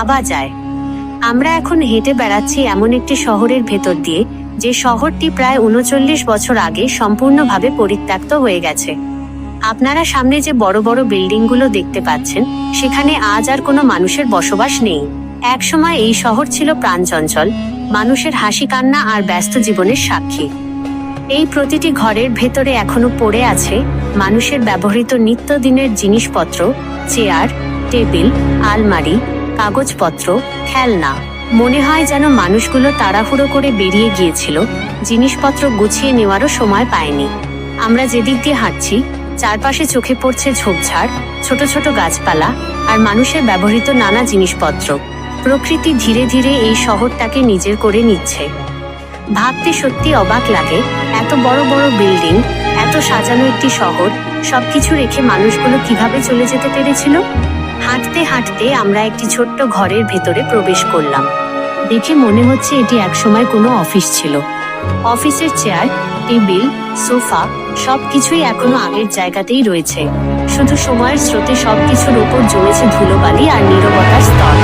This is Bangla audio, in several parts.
ভাবা যায়। আমরা এখন হেঁটে বেড়াচ্ছি এমন একটি শহরের ভেতর দিয়ে, যে শহরটি প্রায় উনচল্লিশ বছর আগে সম্পূর্ণভাবে পরিত্যক্ত হয়ে গেছে। আপনারা সামনে যে বড় বড় বিল্ডিংগুলো দেখতে পাচ্ছেন, সেখানে আজ আর কোনো মানুষের বসবাস নেই। একসময় এই শহর ছিল প্রাণচঞ্চল, মানুষের হাসি কান্না আর ব্যস্ত জীবনের সাক্ষী। এই প্রতিটি ঘরের ভেতরে এখনও পড়ে আছে মানুষের ব্যবহৃত নিত্যদিনের জিনিসপত্র, চেয়ার, টেবিল, আলমারি কাগজপত্র, খেলনা। মনে হয় যেন মানুষগুলো তাড়াহুড়ো করে বেরিয়ে গিয়েছিল, জিনিসপত্র গুছিয়ে নেওয়ারও সময় পায়নি। আমরা যেদিক দিয়ে হাঁটছি, চারপাশে চোখে পড়ছে ঝোপঝাড়, ছোট ছোট গাছপালা আর মানুষের ব্যবহৃত নানা জিনিসপত্র। প্রকৃতি ধীরে ধীরে এই শহরটাকে নিজের করে নিচ্ছে। ভাবতে সত্যি অবাক লাগে, এত বড় বড় বিল্ডিং, এত সাজানো একটি শহর, সবকিছু রেখে মানুষগুলো কীভাবে চলে যেতে পেরেছিল? হাঁটতে হাঁটতে আমরা একটি ছোট্ট ঘরের ভেতরে প্রবেশ করলাম। দেখে মনে হচ্ছে এটি একসময় কোনো অফিস ছিল। অফিসের চেয়ার, টেবিল, সোফা সবকিছুই এখনও আগের জায়গাতেই রয়েছে। শুধু সময়ের স্রোতে সবকিছুর ওপর জমেছে ধুলোবালি আর নীরবতার স্তর।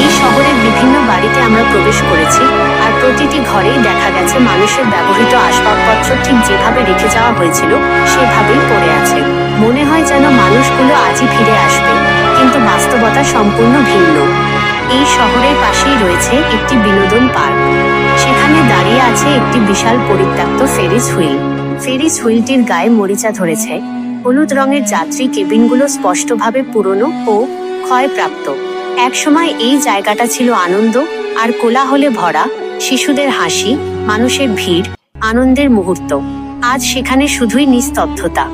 এই শহরের বিভিন্ন বাড়িতে আমরা প্রবেশ করেছি আর প্রতিটি ঘরেই দেখা গেছে মানুষের ব্যবহৃত আসবাবপত্র ঠিক যেভাবে রেখে যাওয়া হয়েছিল, সেভাবেই পড়ে আছে। মনে হয় যেন মানুষগুলো আজই ফিরে আসবে। কিন্তু বাস্তবতা সম্পূর্ণ ভিন্ন। এই শহরের পাশেই রয়েছে একটি বিনোদন পার্ক। সেখানে দাঁড়িয়ে আছে একটি বিশাল পরিত্যক্ত ফেরিস হুইল। ফেরিস হুইলটির গায়ে মরিচা ধরেছে। হলুদ রঙের যাত্রী কেবিনগুলো স্পষ্টভাবে পুরনো ও ক্ষয়প্রাপ্ত। একসময় এই জায়গাটা ছিল আনন্দ আর কোলাহলে ভরা, শিশুদের হাসি, মানুষের ভিড়, আনন্দের মুহূর্ত। আজ সেখানে শুধুই নিস্তব্ধতা।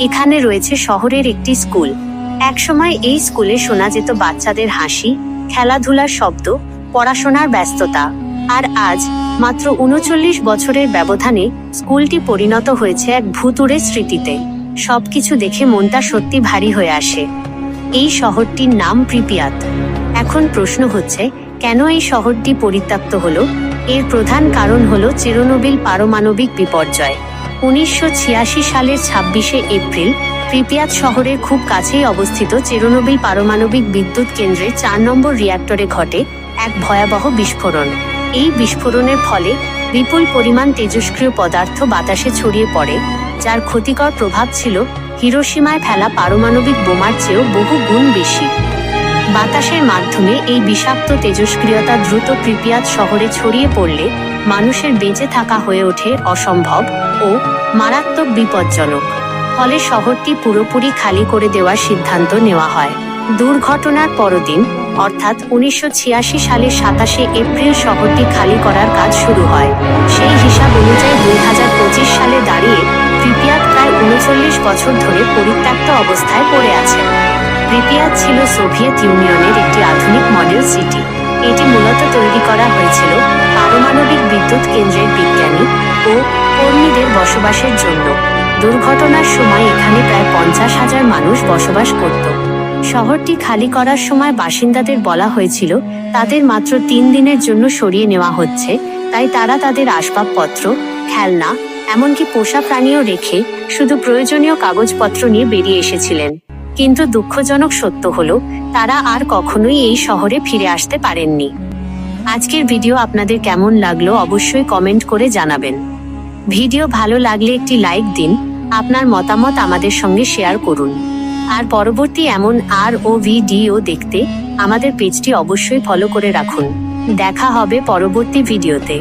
এখানে রয়েছে শহরের একটি স্কুল। একসময় এই স্কুলে শোনা যেত বাচ্চাদের হাসি, খেলাধুলার শব্দ, পড়াশোনার ব্যস্ততা। আর আজ, মাত্র উনচল্লিশ বছরের ব্যবধানে স্কুলটি পরিণত হয়েছে এক ভুতুড়ে স্মৃতিতে। সবকিছু দেখে মনটা সত্যি ভারী হয়ে আসে। এই শহরটির নাম প্রিপিয়াত এখন প্রশ্ন হচ্ছে, কেন এই শহরটি পরিত্যক্ত হলো? এর প্রধান কারণ হলো চেরোনোবিল পারমাণবিক বিপর্যয়। উনিশশো ছিয়াশি সালের ছাব্বিশে এপ্রিল প্রিপিয়াত শহরের খুব কাছেই অবস্থিত চেরোনোবিল পারমাণবিক বিদ্যুৎ কেন্দ্রে চার নম্বর রিয়াক্টরে ঘটে এক ভয়াবহ বিস্ফোরণ। এই বিস্ফোরণের ফলে বিপুল পরিমাণ তেজস্ক্রিয় পদার্থ বাতাসে ছড়িয়ে পড়ে, যার ক্ষতিকর প্রভাব ছিল হিরোসীমায় ফেলা পারমাণবিক বোমার চেয়েও বহু গুণ বেশি। বাতাসের মাধ্যমে এই বিষাক্ত তেজস্ক্রিয়তা দ্রুত প্রিপিয়াত শহরে ছড়িয়ে পড়লে মানুষের বেঁচে থাকা হয়ে ওঠে অসম্ভব ও মারাত্মক বিপজ্জনক। ফলে শহরটি পুরোপুরি খালি করে দেওয়ার সিদ্ধান্ত নেওয়া হয়। দুর্ঘটনার পরদিন, অর্থাৎ উনিশশো ছিয়াশি সালের সাতাশে এপ্রিল শহরটি খালি করার কাজ শুরু হয়। সেই হিসাব অনুযায়ী দুই হাজার পঁচিশ সালে দাঁড়িয়ে প্রিপিয়াত প্রায় উনচল্লিশ বছর ধরে পরিত্যক্ত অবস্থায় পড়ে আছে। প্রিপিয়াত ছিল সোভিয়েত ইউনিয়নের একটি আধুনিক মডেল সিটি। এটি মূলত তৈরি করা হয়েছিল পারমাণবিক বিদ্যুৎ কেন্দ্রের বিজ্ঞানী ও কর্মীদের বসবাসের জন্য। দুর্ঘটনার সময় এখানে প্রায় পঞ্চাশ হাজার মানুষ বসবাস করত। শহরটি খালি করার সময় বাসিন্দাদের বলা হয়েছিল, তাদের মাত্র তিন দিনের জন্য সরিয়ে নেওয়া হচ্ছে, তাই তারা তাদের আসবাবপত্র, খেলনা, এমনকি পোষা প্রাণীও রেখে শুধু প্রয়োজনীয় কাগজপত্র নিয়ে বেরিয়ে এসেছিলেন। কিন্তু দুঃখজনক সত্য হল, তারা আর কখনোই এই শহরে ফিরে আসতে পারেননি। আজকের ভিডিও আপনাদের কেমন লাগল অবশ্যই কমেন্ট করে জানাবেন। ভিডিও ভালো লাগলে একটি লাইক দিন, আপনার মতামত আমাদের সঙ্গে শেয়ার করুন। আর পরবর্তী এমন আর ও ভিডিও দেখতে আমাদের পেজটি অবশ্যই ফলো করে রাখুন। দেখা হবে পরবর্তী ভিডিওতে।